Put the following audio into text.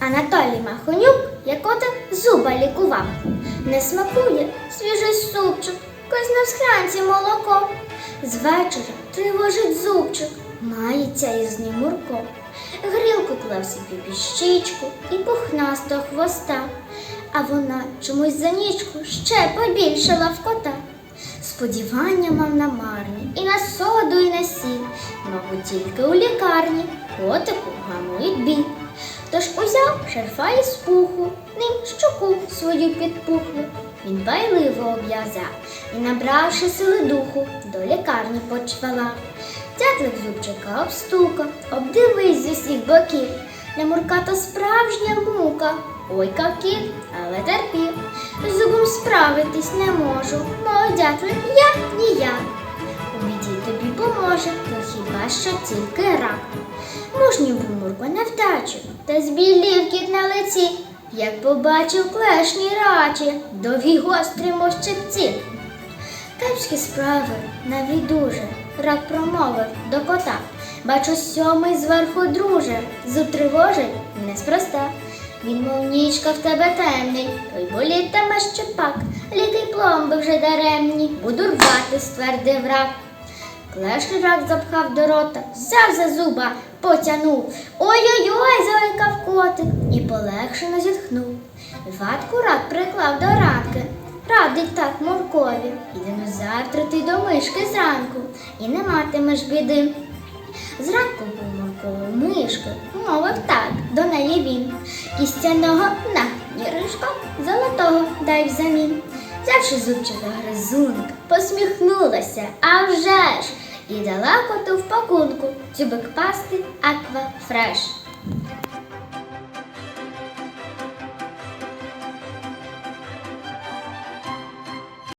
Анатолій Махонюк, як ота зуба лікував. Не смакує свіжий супчик, казне в схлянці молоко. З вечора тривожить зубчик, мається із ним Мурко. Грілку клав собі під щічку і пухнастого хвоста, а вона чомусь за нічку ще побільшала в кота. Сподівання мав на марні і на соду, і на сіль, мабуть, тільки у лікарні котику гамують біль. Тож узяв шерфа із пуху, ним щоку свою підпухлу. Він байливо обв'язав і, набравши сили духу, до лікарні почвала. Дятлик зубчика обстукав, обдивись з усіх боків. Для Мурка то справжня мука. Ой, кавкіт, але терпів. Зубом справитись не можу. Мого дятлик я ніяк. У біді тобі поможе, ну хіба що тільки рак. Мужній був Мурко та збілів кіт на лиці, як побачив клешні рачі, довгі гострі мов щепці. Кепські справи навіть дуже, рак промовив до кота. Бачу, сьомий зверху друже, зуб неспроста. Він, мов нічка в тебе темний, той болітиме щепак, ліки й пломби вже даремні, буду рвати, ствердив рак. Клешний рак запхав до рота, взяв за зуба, потянув. Ой-ой-ой, заойкав котик і полегшено зітхнув. Ватку рак приклав до ранки. Радить так Муркові. Ідемо завтра ти до мишки зранку і не матимеш біди. Зранку був Мурко у мишки, мовив так до неї він. Кістяного на ніжка, золотого дай взамін. Взявши зубчика гризунка, посміхнулася, а вже ж, і дала коту в пакунку тюбик пасти Аква Фреш.